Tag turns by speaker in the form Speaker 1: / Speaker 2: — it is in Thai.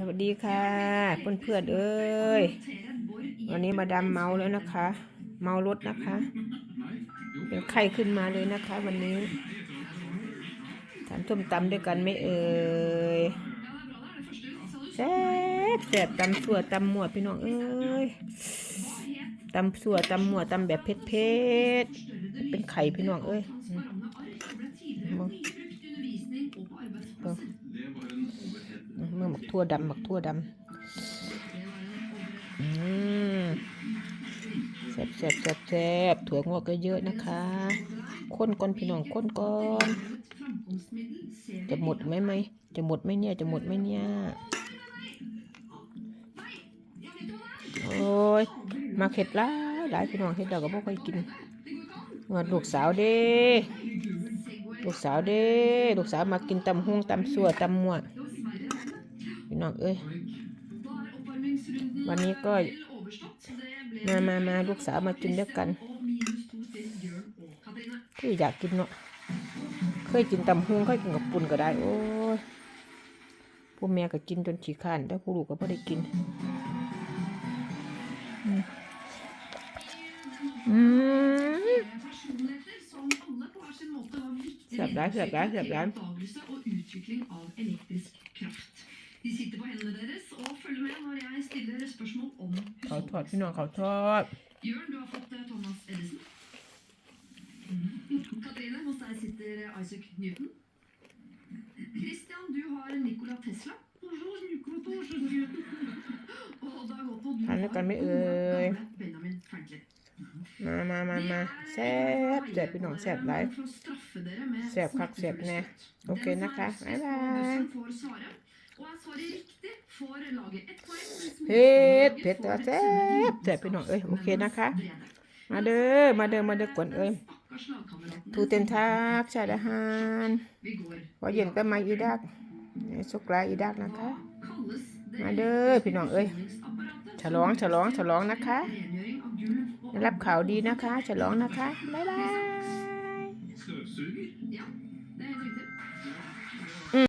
Speaker 1: สวัสดีค่ะเพื่อนเพื่อนๆเอ้ยวันนี้มาดามเมาแล้วนะคะ เมารถนะคะเป็นไข้ขึ้นมาเลยนะคะ วันนี้ทานส้มตำด้วยกันไหม่เอ่ยแซ่บแซ่บตำสัวตำหมวดพี่น้องเอ้ยตำสัวตำหมวดตำแบบเผ็ดเผ็ดเป็นไข่พี่น้องเอ้ยอืมมึงเบิ่งเมื่อ หมักทั่วดำหมักทั่วดำอืมแซ่บแซ่บแซ่บแซ่บถั่วงอกก็เยอะนะคะ ข้นก่อนพี่น้องข้นก่อน จะหมดไหมไหม จะหมดไหมเนี่ย จะหมดไหมเนี่ย โอ้ย มาเข็ดลายหลายพี่น้องเห็ดดอกก็บ่ค่อยกินว่าลูกสาวเด้ ลูกสาวเด้ ลูกสาวมากินตำฮุงตำสัวตำหมวดพี่ น้องเอ้ยวันนี้ก็มามามาลูกสาวมากินด้วยกันที่อยากกินเนาะเคยกินตำฮุงเคยกินกับปุ่นก็ได้ โอ้ยผู้แม่ก็กินจนขี้ข้านแต่ผู้ลูกก็ไม่ได้กินอืมอืม
Speaker 2: Kjøp deg, kjøp deg, kjøp deg. Og utvikling av elektrisk kraft. De spørsmål om
Speaker 1: เขาทอดพี่น้องเขาทอด
Speaker 2: Jørn, du har fått eh, Thomas Edison. Katrine, hos deg sitter Isaac Newton. Christian, du har Nikola Tesla. Og Dag Otto, du
Speaker 1: ทานด้วยกันไหม
Speaker 2: har
Speaker 1: เอ่ย
Speaker 2: gamle Benjamin Franklin.
Speaker 1: มามามามาแซ่บแซ่บพี่น้องแซ่บหลาย
Speaker 2: For å straffe dere med
Speaker 1: แซ่บคักแซ่บแน่โอเคนะคะบ๊ายบาย
Speaker 2: Den får svare. Og er svaret riktig, får laget ett poeng. mens
Speaker 1: เผ็ด
Speaker 2: motstanderlaget
Speaker 1: เผ็ดแต่
Speaker 2: får
Speaker 1: ว่าแซ่
Speaker 2: ett
Speaker 1: บแซ่บพี่น้องเอ้ยโอเคนะคะ
Speaker 2: brede.
Speaker 1: มาเด้อมาเด้อมาเด้อกวนเอ้ย
Speaker 2: Stakkars lagkameratene
Speaker 1: ทูเต็นทักชาดาหาร
Speaker 2: Vi går.
Speaker 1: พอเย็นก็มาอีดักสุกลาอีดักนะคะ
Speaker 2: Kalles det
Speaker 1: มาเด้อพี่น้องเอ้ย
Speaker 2: forsyningsapparatet
Speaker 1: ฉลองฉลองฉลองนะคะ
Speaker 2: rengjøring av gulv og
Speaker 1: ได้รับข่าวดีนะคะ ฉลองนะคะบ๊ายบาย